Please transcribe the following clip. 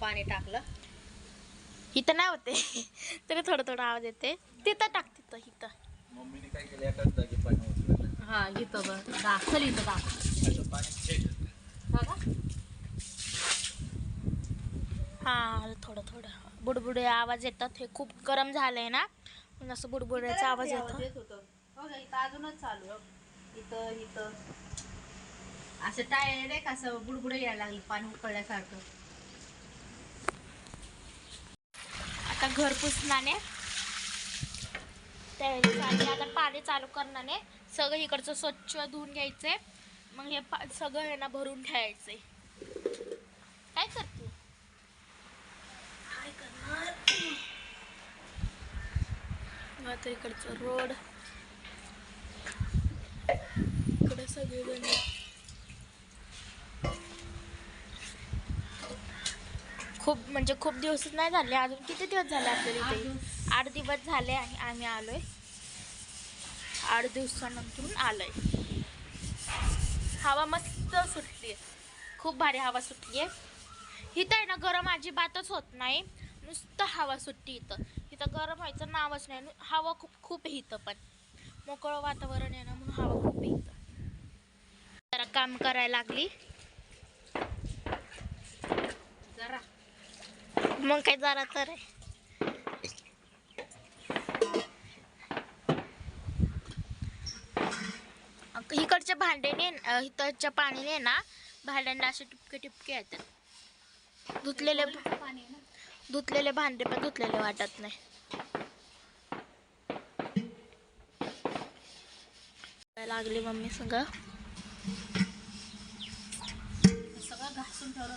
पाणी टाकलं. इथं नाही होते. तरी थोडं थोडं आवाज येते. तिथं टाक तिथं इथं. मम्मीने काय केलं? एकाच जागी पाणी उचललं. हा इथं बघ. दाखल इथं दाखल पाणी हा थोडं थोडं. बुडबुडे आवाज येतात. हे खूप गरम झालंय ना? म्हणून असं बुडबुड्याचा आवाज येतो. बघा इथं अजूनच चालू आहे. इथं इथं. असं डायरेक्ट असं बुडबुडे यायला लागले पाणी उकळल्यासारखं? आता घर पुसणाने. त्यावेळेस आणि आता पाणी चालू करणाने सगळं इकडचं स्वच्छ धुवून घ्यायचंय. मग हे पा सगळं आहे ना भरून ठेवायचंय. काय करते? काय करणार? मग आता इकडचं रोड. खूप म्हणजे खूप दिवसच नाही झाले अजून किती दिवस झाले आपल्याला इथे आठ दिवस झाले आणि आम्ही आलोय. आठ दिवसानंतरून आलोय. हवा मस्त सुटली खूप भारी हवा सुटली आहे इथं आहे ना गरम अजिबातच होत नाही. नुसतं हवा सुटली इथं. इथं गरम व्हायचं नावच नाही. हवा खूप खूप आहे इथं पण. मोकळं वातावरण आहे ना म्हणून हवा खूप आहे इथं. जरा काम करायला लागली. मग काय जरा तर इकडच्या भांड्याने इकडच्या पाणीने ना भांड्यांना असे टिपके टिपके येतात. धुतलेले पाणी धुतलेले भांडे पण धुतलेले वाटत नाही. लागली मम्मी सगळं. सगळं घासून ठेवलं